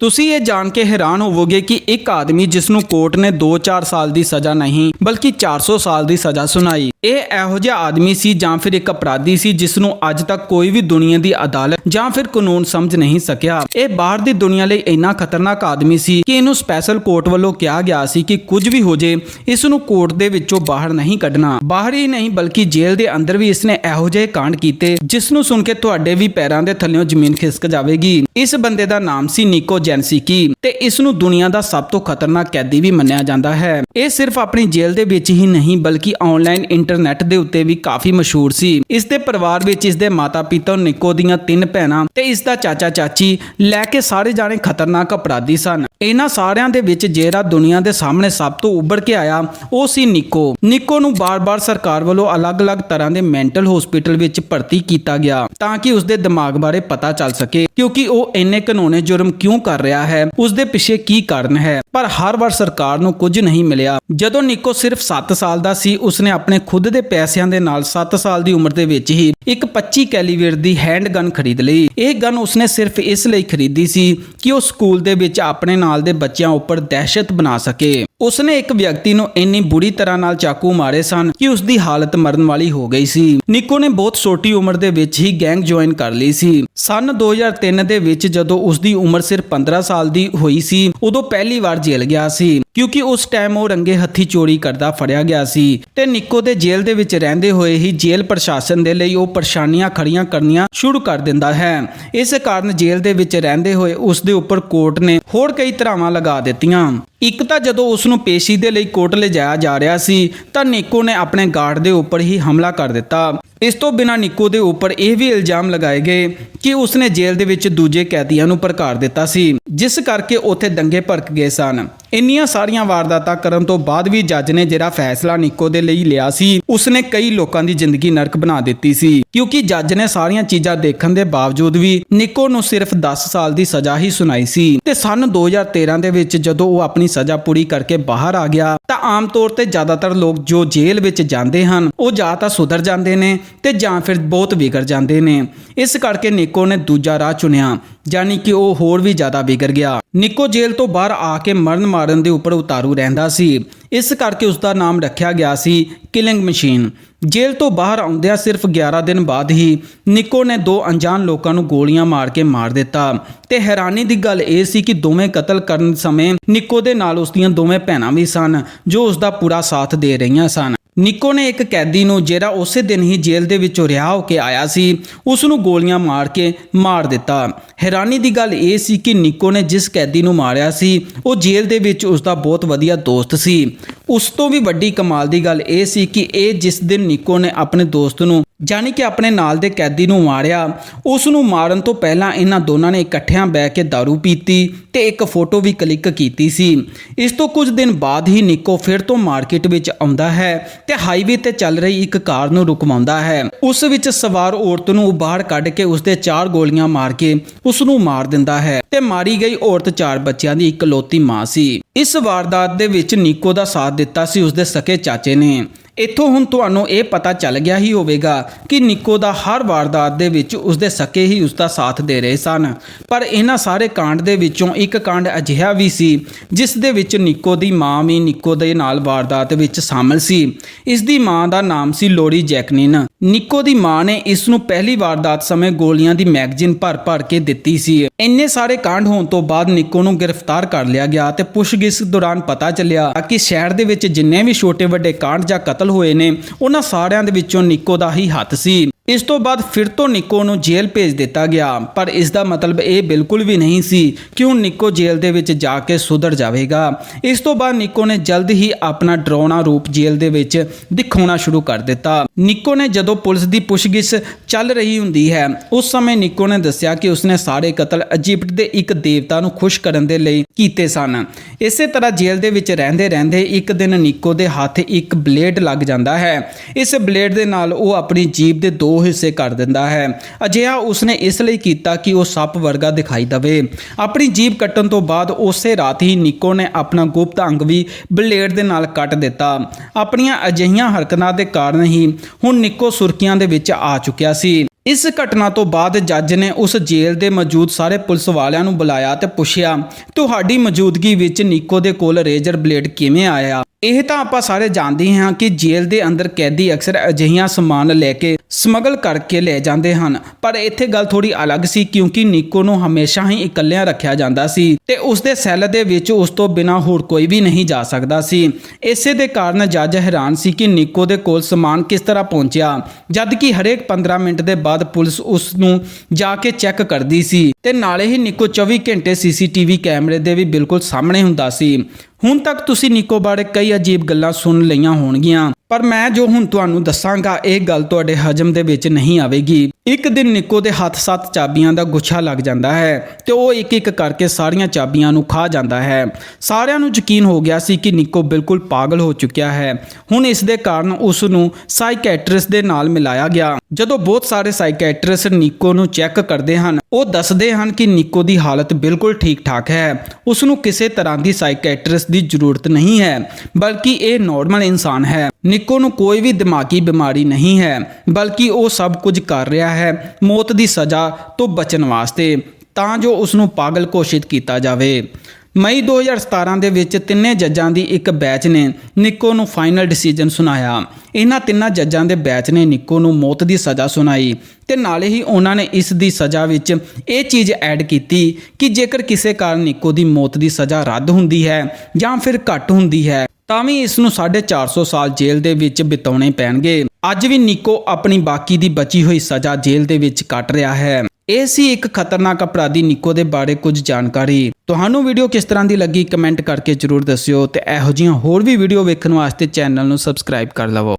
ਤੁਸੀਂ ਇਹ ਜਾਣ ਕੇ ਹੈਰਾਨ ਹੋਵੋਗੇ ਕਿ ਇੱਕ ਆਦਮੀ ਜਿਸ ਨੂੰ ਕੋਰਟ ਨੇ 2-4 ਸਾਲ ਦੀ ਸਜ਼ਾ ਨਹੀਂ, ਬਲਕਿ 400 ਸਾਲ ਦੀ ਸਜ਼ਾ ਸੁਣਾਈ। ਇਹ ਇਹੋ ਜਿਹਾ ਆਦਮੀ ਸੀ ਜਾਂ ਫਿਰ ਇੱਕ ਅਪਰਾਧੀ ਸੀ ਜਿਸ ਨੂੰ ਅੱਜ ਤੱਕ ਕੋਈ ਵੀ ਦੁਨੀਆ ਦੀ ਅਦਾਲਤ ਜਾਂ ਫਿਰ ਕਾਨੂੰਨ ਸਮਝ ਨਹੀਂ ਸਕਿਆ। ਇਹ ਬਾਹਰ ਦੀ ਦੁਨੀਆ ਲਈ ਇੰਨਾ ਖਤਰਨਾਕ ਆਦਮੀ ਸੀ ਕਿ ਇਹਨੂੰ ਸਪੈਸ਼ਲ ਕੋਰਟ ਵੱਲੋਂ ਕਿਹਾ ਗਿਆ ਸੀ ਕਿ ਕੁਝ ਵੀ ਹੋ ਜੇ ਇਸ ਨੂੰ ਕੋਰਟ ਦੇ ਵਿੱਚੋਂ ਬਾਹਰ ਨਹੀਂ ਕੱਢਣਾ। ਬਾਹਰ ਹੀ ਨਹੀਂ, ਬਲਕਿ ਜੇਲ੍ਹ ਦੇ ਅੰਦਰ ਵੀ ਇਸਨੇ ਇਹੋ ਜਿਹੇ ਕਾਂਡ ਕੀਤੇ ਜਿਸ ਨੂੰ ਸੁਣ ਕੇ ਤੁਹਾਡੇ ਵੀ ਪੈਰਾਂ ਦੇ ਥੱਲੇੋਂ ਜ਼ਮੀਨ ਖਿਸਕ ਜਾਵੇਗੀ। ਇਸ ਬੰਦੇ ਦਾ ਨਾਮ ਸੀ ਨਿਕੋ ਜੈਨਸਿਕੀ ਤੇ ਇਸ ਨੂੰ ਦੁਨੀਆ ਦਾ ਸਭ ਤੋਂ ਖਤਰਨਾਕ ਕੈਦੀ ਵੀ ਮੰਨਿਆ ਜਾਂਦਾ ਹੈ। ਇਹ ਸਿਰਫ ਆਪਣੀ ਜੇਲ੍ਹ ਦੇ ਵਿੱਚ ਹੀ ਨਹੀਂ, ਬਲਕਿ ਆਨਲਾਈਨ ਇੰਟਰ ਇੰਟਰਨੈਟ ਦੇ ਉੱਤੇ ਵੀ ਕਾਫੀ ਮਸ਼ਹੂਰ ਸੀ। ਇਸ ਦੇ ਪਰਿਵਾਰ ਵਿੱਚ ਇਸ ਦੇ ਮਾਤਾ-ਪਿਤਾ ਨਿਕੋ ਦੀਆਂ ਤਿੰਨ ਭੈਣਾਂ ਤੇ ਇਸ ਦਾ ਚਾਚਾ ਚਾਚੀ ਲੈ ਕੇ ਸਾਰੇ ਜਾਣੇ ਖਤਰਨਾਕ ਅਪਰਾਧੀ ਸਨ। ਇਹਨਾਂ ਸਾਰਿਆਂ ਦੇ ਵਿੱਚ ਜਿਹੜਾ ਦੁਨੀਆ ਦੇ ਸਾਹਮਣੇ ਸਭ ਤੋਂ ਉੱਭਰ ਕੇ ਆਇਆ, ਉਹ ਸੀ ਨਿੱਕੋ। ਨਿੱਕੋ ਨੂੰ ਬਾਰ-ਬਾਰ ਸਰਕਾਰ ਵੱਲੋਂ ਅਲੱਗ-ਅਲੱਗ ਤਰ੍ਹਾਂ ਦੇ ਮੈਂਟਲ ਹਸਪੀਟਲ ਵਿੱਚ ਭਰਤੀ ਕੀਤਾ ਗਿਆ, ਤਾਂ ਕਿ ਉਸ ਦਿਮਾਗ ਬਾਰੇ ਪਤਾ ਚੱਲ ਸਕੇ, ਕਿਉਂਕਿ ਉਹ ਇੰਨੇ ਕਾਨੂੰਨੇ ਜੁਰਮ ਕਿਉਂ ਕਰ ਰਿਹਾ ਹੈ ਉਸ ਪਿੱਛੇ ਕੀ ਕਾਰਨ ਹੈ। ਪਰ ਹਰ ਵਾਰ ਸਰਕਾਰ ਨੂੰ ਕੁਝ ਨਹੀਂ ਮਿਲਿਆ। ਜਦੋਂ ਨਿੱਕੋ ਸਿਰਫ 7 ਸਾਲ ਦਾ ਸੀ, ਉਸਨੇ ਆਪਣੇ ਖੁਦ ਦੇ ਪੈਸਿਆਂ ਦੇ ਨਾਲ 7 ਸਾਲ ਦੀ ਉਮਰ ਦੇ ਵਿੱਚ ਹੀ ਇੱਕ 25 ਕੈਲੀਵੇਰ ਦੀ ਹੈਂਡ ਗਨ ਖਰੀਦ ਲਈ। ਇਹ ਗਨ ਉਸਨੇ ਸਿਰਫ ਇਸ ਲਈ ਖਰੀਦੀ ਸੀ ਕਿ ਉਹ ਸਕੂਲ ਦੇ ਵਿੱਚ ਆਪਣੇ ਨਾਲ ਦੇ ਬੱਚਿਆਂ ਉੱਪਰ ਦਹਿਸ਼ਤ ਬਣਾ ਸਕੇ। ਉਸਨੇ ਇੱਕ ਵਿਅਕਤੀ ਨੂੰ ਇੰਨੀ ਬੁਰੀ ਤਰ੍ਹਾਂ ਨਾਲ ਚਾਕੂ ਮਾਰੇ ਸਨ ਕਿ ਉਸ ਦੀ ਹਾਲਤ ਮਰਨ ਵਾਲੀ ਹੋ ਗਈ ਸੀ। ਨਿੱਕੋ ਨੇ ਬਹੁਤ ਛੋਟੀ ਉਮਰ ਦੇ ਵਿੱਚ ਹੀ ਗੈਂਗ ਜੁਆਇਨ ਕਰ ਲਈ ਸੀ। ਸਨ 2003 ਦੇ ਵਿੱਚ ਜਦੋਂ ਉਸ ਦੀ ਉਮਰ ਸਿਰਫ 15 ਸਾਲ ਦੀ ਹੋਈ ਸੀ, ਉਦੋਂ ਪਹਿਲੀ ਵਾਰ ਜੇਲ੍ਹ ਗਿਆ ਸੀ, ਕਿਉਂਕਿ ਉਸ ਟਾਈਮ ਉਹ ਰੰਗੇ ਹੱਥੀ ਚੋਰੀ ਕਰਦਾ ਫੜਿਆ ਗਿਆ ਸੀ ਤੇ ਨਿੱਕੋ ਦੇ ਜੇਲ੍ਹ ਦੇ ਵਿੱਚ ਰਹਿੰਦੇ ਹੋਏ ਹੀ ਜੇਲ੍ਹ ਪ੍ਰਸ਼ਾਸਨ ਦੇ ਲਈ ਉਹ ਪਰੇਸ਼ਾਨੀਆਂ ਖੜੀਆਂ ਕਰਨੀਆਂ ਸ਼ੁਰੂ ਕਰ ਦਿੰਦਾ ਹੈ। ਇਸ ਕਾਰਨ ਜੇਲ੍ਹ ਦੇ ਵਿੱਚ ਰਹਿੰਦੇ ਹੋਏ ਉਸ ਦੇ ਉੱਪਰ ਕੋਰਟ ਨੇ ਹੋਰ ਕਈ ਧਰਾਵਾਂ ਲਗਾ ਦਿੱਤੀਆਂ। ਇੱਕ ਤਾਂ ਜਦੋਂ ਉਸ ਨੂੰ ਪੇਸ਼ੀ ਦੇ ਲਈ ਕੋਰਟ ਲਿਜਾਇਆ ਜਾ ਰਿਹਾ ਸੀ, ਤਾਂ ਨਿੱਕੋ ਨੇ ਆਪਣੇ ਗਾਰਡ ਦੇ ਉੱਪਰ ਹੀ ਹਮਲਾ ਕਰ ਦਿੱਤਾ। ਇਸ ਤੋਂ ਬਿਨਾਂ ਨਿੱਕੋ ਦੇ ਉੱਪਰ ਇਹ ਵੀ ਇਲਜ਼ਾਮ ਲਗਾਏ ਗਏ ਕਿ ਉਸਨੇ ਜੇਲ੍ਹ ਦੇ ਵਿੱਚ ਦੂਜੇ ਕੈਦੀਆਂ ਨੂੰ ਭੜਕਾਰ ਦਿੱਤਾ ਸੀ, ਜਿਸ ਕਰਕੇ ਉੱਥੇ ਦੰਗੇ ਭੜਕ ਗਏ ਸਨ। ਇੰਨੀਆਂ ਸਾਰੀਆਂ ਵਾਰਦਾਤਾਂ ਕਰਨ ਤੋਂ ਬਾਅਦ ਵੀ ਜੱਜ ਨੇ ਜਿਹੜਾ ਫੈਸਲਾ ਨਿੱਕੋ ਦੇ ਲਈ ਲਿਆ ਸੀ, ਉਸਨੇ ਕਈ ਲੋਕਾਂ ਦੀ ਜ਼ਿੰਦਗੀ ਨਰਕ ਬਣਾ ਦਿੱਤੀ ਸੀ। ਕਿਉਂਕਿ ਜੱਜ ਨੇ ਸਾਰੀਆਂ ਚੀਜ਼ਾਂ ਦੇਖਣ ਦੇ ਬਾਵਜੂਦ ਵੀ ਨਿੱਕੋ ਨੂੰ ਸਿਰਫ 10 ਸਾਲ ਦੀ ਸਜ਼ਾ ਹੀ ਸੁਣਾਈ ਸੀ। ਤੇ ਸਨ 2013 ਦੇ ਵਿੱਚ ਜਦੋਂ ਉਹ ਆਪਣੀ ਸਜ਼ਾ ਪੂਰੀ ਕਰਕੇ ਬਾਹਰ ਆ ਗਿਆ, ਤਾਂ ਆਮ ਤੌਰ ਤੇ ਜ਼ਿਆਦਾਤਰ ਲੋਕ ਜੋ ਜੇਲ੍ਹ ਵਿੱਚ ਜਾਂਦੇ ਹਨ, ਉਹ ਜਾਂ ਤਾਂ ਸੁਧਰ ਜਾਂਦੇ ਨੇ ਤੇ ਜਾਂ ਫਿਰ ਬਹੁਤ ਵਿਗੜ ਜਾਂਦੇ ਨੇ। ਇਸ ਕਰਕੇ ਨਿੱਕੋ ਨੇ ਦੂਜਾ ਰਾਹ ਚੁਣਿਆ, ਯਾਨੀ ਕਿ ਉਹ ਹੋਰ ਵੀ ਜ਼ਿਆਦਾ ਵਿਗੜ ਗਿਆ। ਨਿੱਕੋ ਜੇਲ੍ਹ ਤੋਂ ਬਾਹਰ ਆ ਕੇ ਮਰਨ ਮਾਰਨ ਦੇ ਉੱਪਰ ਉਤਾਰੂ ਰਹਿੰਦਾ ਸੀ। ਇਸ ਕਰਕੇ ਉਸ ਦਾ ਨਾਮ ਰੱਖਿਆ ਗਿਆ ਸੀ ਕਿਲਿੰਗ ਮਸ਼ੀਨ। ਜੇਲ੍ਹ ਤੋਂ ਬਾਹਰ ਆਉਂਦਿਆਂ ਸਿਰਫ 11 ਦਿਨ ਬਾਅਦ ਹੀ ਨਿੱਕੋ ਨੇ ਦੋ ਅਣਜਾਣ ਲੋਕਾਂ ਨੂੰ ਗੋਲੀਆਂ ਮਾਰ ਕੇ ਮਾਰ ਦਿੱਤਾ। ਤੇ ਹੈਰਾਨੀ ਦੀ ਗੱਲ ਇਹ ਸੀ ਕਿ ਦੋਵੇਂ ਕਤਲ ਕਰਨ ਸਮੇਂ ਨਿੱਕੋ ਦੇ ਨਾਲ ਉਸ ਦੀਆਂ ਦੋਵੇਂ ਭੈਣਾਂ ਵੀ ਸਨ, ਜੋ ਉਸ ਦਾ ਪੂਰਾ ਸਾਥ ਦੇ ਰਹੀਆਂ ਸਨ। ਨਿੱਕੋ ਨੇ ਇੱਕ ਕੈਦੀ ਨੂੰ ਜਿਹੜਾ ਉਸੇ ਦਿਨ ਹੀ ਜੇਲ੍ਹ ਦੇ ਵਿੱਚੋਂ ਰਿਹਾ ਹੋ ਕੇ ਆਇਆ ਸੀ ਉਸ ਨੂੰ ਗੋਲੀਆਂ ਮਾਰ ਕੇ ਮਾਰ ਦਿੱਤਾ। ਹੈਰਾਨੀ ਦੀ ਗੱਲ ਇਹ ਸੀ ਕਿ ਨਿੱਕੋ ਨੇ ਜਿਸ ਕੈਦੀ ਨੂੰ ਮਾਰਿਆ ਸੀ, ਉਹ ਜੇਲ੍ਹ ਦੇ ਵਿੱਚ ਉਸ ਦਾ ਬਹੁਤ ਵਧੀਆ ਦੋਸਤ ਸੀ। ਉਸ ਤੋਂ ਵੀ ਵੱਡੀ ਕਮਾਲ ਦੀ ਗੱਲ ਇਹ ਸੀ ਕਿ ਇਹ ਜਿਸ ਦਿਨ ਨਿੱਕੋ ਨੇ ਆਪਣੇ ਦੋਸਤ ਨੂੰ ਜਾਨੀ ਕਿ ਆਪਣੇ ਨਾਲ ਦੇ ਕੈਦੀ ਨੂੰ ਮਾਰਿਆ ਉਸ ਨੂੰ ਮਾਰਨ ਤੋਂ ਪਹਿਲਾਂ ਇਹਨਾਂ ਦੋਨਾਂ ਨੇ ਇਕੱਠਿਆਂ ਬਹਿ ਕੇ दारू ਪੀਤੀ ਤੇ ਇੱਕ ਫੋਟੋ ਵੀ ਕਲਿੱਕ ਕੀਤੀ ਸੀ। ਇਸ ਤੋਂ ਕੁਝ ਦਿਨ ਬਾਅਦ ਹੀ ਨਿੱਕੋ ਫਿਰ ਤੋਂ ਮਾਰਕੀਟ ਵਿੱਚ ਆਉਂਦਾ ਹੈ ਤੇ ਹਾਈਵੇ ਤੇ ਚੱਲ ਰਹੀ ਇੱਕ ਕਾਰ ਨੂੰ ਰੁਕਵਾਉਂਦਾ ਹੈ। ਉਸ ਵਿੱਚ ਸਵਾਰ ਔਰਤ ਨੂੰ ਬਾਹਰ ਕੱਢ ਕੇ ਉਸ ਦੇ ਚਾਰ ਗੋਲੀਆਂ ਮਾਰ ਕੇ ਉਸ ਨੂੰ ਮਾਰ ਦਿੰਦਾ ਹੈ ਤੇ ਮਾਰੀ ਗਈ ਔਰਤ ਚਾਰ ਬੱਚਿਆਂ ਦੀ ਇਕਲੌਤੀ ਮਾਂ ਸੀ। ਇਸ ਵਾਰਦਾਤ ਦੇ ਵਿੱਚ ਨਿੱਕੋ ਦਾ ਸਾਥ ਦਿੱਤਾ ਸੀ ਉਸ ਦੇ ਸਕੇ ਚਾਚੇ ਨੇ। ਇੱਥੋਂ ਹੁਣ ਤੁਹਾਨੂੰ ਇਹ ਪਤਾ ਚੱਲ ਗਿਆ ਹੀ ਹੋਵੇਗਾ ਕਿ ਨਿੱਕੋ ਦਾ ਹਰ ਵਾਰਦਾਤ ਦੇ ਵਿੱਚ ਉਸਦੇ ਸਕੇ ਹੀ ਉਸਦਾ ਸਾਥ ਦੇ ਰਹੇ ਸਨ। ਪਰ ਇਹਨਾਂ ਸਾਰੇ ਕਾਂਡ ਦੇ ਵਿੱਚੋਂ ਇੱਕ ਕਾਂਡ ਅਜਿਹਾ ਵੀ ਸੀ, ਜਿਸ ਦੇ ਵਿੱਚ ਨਿੱਕੋ ਦੀ ਮਾਂ ਵੀ ਨਿੱਕੋ ਦੇ ਨਾਲ ਵਾਰਦਾਤ ਵਿੱਚ ਸ਼ਾਮਲ ਸੀ। ਇਸ ਦੀ ਮਾਂ ਦਾ ਨਾਮ ਸੀ ਲੋਰੀ ਜੈਕਨਿਨ। ਨਿੱਕੋ ਦੀ ਮਾਂ ਨੇ ਇਸ ਨੂੰ ਪਹਿਲੀ ਵਾਰਦਾਤ ਸਮੇਂ ਗੋਲੀਆਂ ਦੀ ਮੈਗਜ਼ੀਨ ਭਰ-ਭਰ ਕੇ ਦਿੱਤੀ ਸੀ। ਇੰਨੇ ਸਾਰੇ ਕਾਂਡ ਹੋਣ ਤੋਂ ਬਾਅਦ ਨਿੱਕੋ ਨੂੰ ਗ੍ਰਿਫਤਾਰ ਕਰ ਲਿਆ ਗਿਆ ਤੇ ਪੁੱਛਗਿੱਛ ਦੌਰਾਨ ਪਤਾ ਚੱਲਿਆ ਕਿ ਸ਼ਹਿਰ ਦੇ ਵਿੱਚ ਜਿੰਨੇ ਵੀ ਛੋਟੇ-ਵੱਡੇ ਕਾਂਡ ਜਾਂ ਕਤਲ ਹੋਏ ਨੇ, ਉਹਨਾਂ ਸਾਰਿਆਂ ਦੇ ਵਿੱਚੋਂ ਨਿੱਕੋ ਦਾ ਹੀ ਹੱਥ ਸੀ। ਇਸ ਤੋਂ ਬਾਅਦ ਫਿਰ ਤੋਂ ਨਿੱਕੋ ਨੂੰ ਜੇਲ੍ਹ ਭੇਜ ਦਿੱਤਾ ਗਿਆ। ਪਰ ਇਸ ਦਾ ਮਤਲਬ ਇਹ ਬਿਲਕੁਲ ਵੀ ਨਹੀਂ ਸੀ ਕਿ ਹੁਣ ਨਿੱਕੋ ਜੇਲ੍ਹ ਦੇ ਵਿੱਚ ਜਾ ਕੇ ਸੁਧਰ ਜਾਵੇਗਾ। ਇਸ ਤੋਂ ਬਾਅਦ ਨਿੱਕੋ ਨੇ ਜਲਦ ਹੀ ਆਪਣਾ ਡਰਾਉਣਾ ਰੂਪ ਜੇਲ੍ਹ ਦੇ ਵਿੱਚ ਦਿਖਾਉਣਾ ਸ਼ੁਰੂ ਕਰ ਦਿੱਤਾ। ਨਿੱਕੋ ਨੇ ਜਦੋਂ ਪੁਲਿਸ ਦੀ ਪੁੱਛਗਿੱਛ ਚੱਲ ਰਹੀ ਹੁੰਦੀ ਹੈ, ਉਸ ਸਮੇਂ ਨਿੱਕੋ ਨੇ ਦੱਸਿਆ ਕਿ ਉਸਨੇ ਸਾਰੇ ਕਤਲ ਇਜਿਪਟ ਦੇ ਇੱਕ ਦੇਵਤਾ ਨੂੰ ਖੁਸ਼ ਕਰਨ ਦੇ ਲਈ ਕੀਤੇ ਸਨ। ਇਸੇ ਤਰ੍ਹਾਂ ਜੇਲ੍ਹ ਦੇ ਵਿੱਚ ਰਹਿੰਦੇ ਰਹਿੰਦੇ ਇੱਕ ਦਿਨ ਨਿੱਕੋ ਦੇ ਹੱਥ ਇੱਕ ਬਲੇਡ ਲੱਗ ਜਾਂਦਾ ਹੈ। ਇਸ ਬਲੇਡ ਦੇ ਨਾਲ ਉਹ ਆਪਣੀ ਜੀਭ ਦੇ ਦੋ ਹਿੱਸੇ ਕਰ ਦਿੰਦਾ ਹੈ। ਅਜਿਹਾ ਉਸਨੇ ਇਸ ਲਈ ਕੀਤਾ ਕਿ ਉਹ ਸੱਪ ਵਰਗਾ ਦਿਖਾਈ ਦਵੇ। ਆਪਣੀ ਜੀਭ ਕੱਟਣ ਤੋਂ ਬਾਅਦ ਉਸੇ ਰਾਤ ਹੀ ਨਿੱਕੋ ਨੇ ਆਪਣਾ ਗੁਪਤ ਅੰਗ ਵੀ ਬਲੇਡ ਦੇ ਨਾਲ ਕੱਟ ਦਿੱਤਾ। ਆਪਣੀਆਂ ਅਜਿਹੀਆਂ ਹਰਕਤਾਂ ਦੇ ਕਾਰਨ ਹੀ ਹੁਣ ਨਿੱਕੋ ਸੁਰਖੀਆਂ ਦੇ ਵਿੱਚ ਆ ਚੁੱਕਿਆ ਸੀ। ਇਸ ਘਟਨਾ ਤੋਂ ਬਾਅਦ ਜੱਜ ਨੇ ਉਸ ਜੇਲ੍ਹ ਦੇ ਮੌਜੂਦ ਸਾਰੇ ਪੁਲਿਸ ਵਾਲਿਆਂ ਨੂੰ ਬੁਲਾਇਆ ਤੇ ਪੁੱਛਿਆ, ਤੁਹਾਡੀ ਮੌਜੂਦਗੀ ਵਿੱਚ ਨਿੱਕੋ ਦੇ ਕੋਲ ਰੇਜ਼ਰ ਬਲੇਡ ਕਿਵੇਂ ਆਇਆ? ਇਹ ਤਾਂ ਆਪਾਂ ਸਾਰੇ ਜਾਣਦੇ ਹਾਂ ਕਿ ਜੇਲ੍ਹ ਦੇ ਅੰਦਰ ਕੈਦੀ ਅਕਸਰ ਅਜਿਹੀਆਂ ਸਮਾਨ ਲੈ ਕੇ ਸਮਗਲ ਕਰਕੇ ਲੈ ਜਾਂਦੇ ਹਨ। ਪਰ ਇੱਥੇ ਗੱਲ ਥੋੜੀ ਅਲੱਗ ਸੀ, ਕਿਉਂਕਿ ਨਿੱਕੋ ਨੂੰ ਹਮੇਸ਼ਾ ਹੀ ਇਕੱਲਿਆਂ ਰੱਖਿਆ ਜਾਂਦਾ ਸੀ ਤੇ ਉਸ ਦੇ ਸੈੱਲ ਦੇ ਵਿੱਚ ਉਸ ਤੋਂ ਬਿਨਾਂ ਹੋਰ ਕੋਈ ਵੀ ਨਹੀਂ ਜਾ ਸਕਦਾ ਸੀ। ਇਸੇ ਦੇ ਕਾਰਨ ਜੱਜ ਹੈਰਾਨ ਸੀ ਕਿ ਨਿੱਕੋ ਦੇ ਕੋਲ ਸਮਾਨ ਕਿਸ ਤਰ੍ਹਾਂ ਪਹੁੰਚਿਆ ਜਦ ਕਿ ਹਰੇਕ 15 ਮਿੰਟ ਦੇ ਬਾਅਦ ਪੁਲਿਸ ਉਸ ਨੂੰ ਜਾ ਕੇ ਚੈੱਕ ਕਰਦੀ ਸੀ ਤੇ ਨਾਲੇ ਹੀ ਨਿੱਕੋ 24 ਘੰਟੇ ਸੀਸੀਟੀਵੀ ਕੈਮਰੇ ਦੇ ਵੀ ਬਿਲਕੁਲ ਸਾਹਮਣੇ ਹੁੰਦਾ ਸੀ। ਹੁਣ ਤੱਕ ਤੁਸੀਂ ਨਿੱਕੋ ਬਾਰੇ ਕਈ ਅਜੀਬ ਗੱਲਾਂ ਸੁਣ ਲਈਆਂ ਹੋਣਗੀਆਂ। ਪਰ ਮੈਂ ਜੋ ਹੁਣ ਤੁਹਾਨੂੰ ਦੱਸਾਂਗਾ, ਇਹ ਗੱਲ ਤੁਹਾਡੇ ਹਜਮ ਦੇ ਵਿੱਚ ਨਹੀਂ ਆਵੇਗੀ। ਇੱਕ ਦਿਨ ਨਿੱਕੋ ਦੇ ਹੱਥ ਸੱਤ ਚਾਬੀਆਂ ਦਾ ਗੁੱਛਾ ਲੱਗ ਜਾਂਦਾ ਹੈ ਤੇ ਉਹ ਇੱਕ ਇੱਕ ਕਰਕੇ ਸਾਰੀਆਂ ਚਾਬੀਆਂ ਨੂੰ ਖਾ ਜਾਂਦਾ ਹੈ। ਸਾਰਿਆਂ ਨੂੰ ਯਕੀਨ ਹੋ ਗਿਆ ਸੀ ਕਿ ਨਿੱਕੋ ਬਿਲਕੁਲ ਪਾਗਲ ਹੋ ਚੁੱਕਿਆ ਹੈ। ਹੁਣ ਇਸ ਦੇ ਕਾਰਨ ਉਸ ਨੂੰ ਸਾਈਕੈਟ੍ਰਿਸਟ ਦੇ ਨਾਲ ਮਿਲਾਇਆ ਗਿਆ। ਜਦੋਂ ਬਹੁਤ ਸਾਰੇ ਸਾਈਕੈਟ੍ਰਿਸਟ ਨਿੱਕੋ ਨੂੰ ਚੈੱਕ ਕਰਦੇ ਹਨ ਉਹ ਦੱਸਦੇ ਹਨ ਕਿ ਨਿੱਕੋ ਦੀ ਹਾਲਤ ਬਿਲਕੁਲ ਠੀਕ ਠਾਕ ਹੈ। ਉਸ ਨੂੰ ਕਿਸੇ ਤਰ੍ਹਾਂ ਦੀ ਸਾਈਕੈਟ੍ਰਿਸਟ ਦੀ ਜ਼ਰੂਰਤ ਨਹੀਂ ਹੈ, ਬਲਕਿ ਇਹ ਨਾਰਮਲ ਇਨਸਾਨ ਹੈ। ਨਿੱਕੋ ਨੂੰ ਕੋਈ ਵੀ ਦਿਮਾਗੀ ਬਿਮਾਰੀ ਨਹੀਂ ਹੈ, ਬਲਕਿ ਉਹ ਸਭ ਕੁਝ ਕਰ ਰਿਹਾ ਹੈ, ਮੌਤ ਦੀ ਸਜ਼ਾ ਤੋਂ ਬਚਣ ਵਾਸਤੇ, ਤਾਂ ਜੋ ਉਸ ਨੂੰ ਪਾਗਲ ਘੋਸ਼ਿਤ ਕੀਤਾ ਜਾਵੇ। ਮਈ 2017 ਦੇ ਵਿੱਚ ਤਿੰਨੇ ਜੱਜਾਂ ਦੀ ਇੱਕ ਬੈਚ ਨੇ ਨਿੱਕੋ ਨੂੰ ਫਾਈਨਲ ਡਿਸੀਜਨ ਸੁਣਾਇਆ। ਇਹਨਾਂ ਤਿੰਨਾਂ ਜੱਜਾਂ ਦੇ ਬੈਚ ਨੇ ਨਿੱਕੋ ਨੂੰ ਮੌਤ ਦੀ ਸਜ਼ਾ ਸੁਣਾਈ ਤੇ ਨਾਲੇ ਹੀ ਉਹਨਾਂ ਨੇ ਇਸ ਦੀ ਸਜ਼ਾ ਵਿੱਚ ਇਹ ਚੀਜ਼ ਐਡ ਕੀਤੀ ਕਿ ਜੇਕਰ ਕਿਸੇ ਕਾਰਨ ਨਿੱਕੋ ਦੀ ਮੌਤ ਦੀ ਸਜ਼ਾ ਰੱਦ ਹੁੰਦੀ ਹੈ ਜਾਂ ਫਿਰ ਘੱਟ ਹੁੰਦੀ ਹੈ, ਤਾਂ ਵੀ ਇਸ ਨੂੰ 450 ਸਾਲ ਜੇਲ੍ਹ ਦੇ ਵਿੱਚ ਬਿਤਾਉਣੇ ਪੈਣਗੇ। ਅੱਜ ਵੀ ਨਿੱਕੋ ਆਪਣੀ ਬਾਕੀ ਦੀ ਬਚੀ ਹੋਈ ਸਜ਼ਾ ਜੇਲ੍ਹ ਦੇ ਵਿੱਚ ਕੱਟ ਰਿਹਾ ਹੈ। ਇਹ ਸੀ ਇੱਕ ਖਤਰਨਾਕ ਅਪਰਾਧੀ ਨਿੱਕੋ ਦੇ ਬਾਰੇ ਕੁਝ ਜਾਣਕਾਰੀ। ਤੁਹਾਨੂੰ ਵੀਡੀਓ ਕਿਸ ਤਰ੍ਹਾਂ ਦੀ ਲੱਗੀ ਕਮੈਂਟ ਕਰਕੇ ਜਰੂਰ ਦੱਸਿਓ ਤੇ ਇਹੋ ਜਿਹੀਆਂ ਹੋਰ ਵੀ ਵੀਡੀਓ ਵੇਖਣ ਵਾਸਤੇ ਚੈਨਲ ਨੂੰ ਸਬਸਕ੍ਰਾਈਬ ਕਰ ਲਵੋ।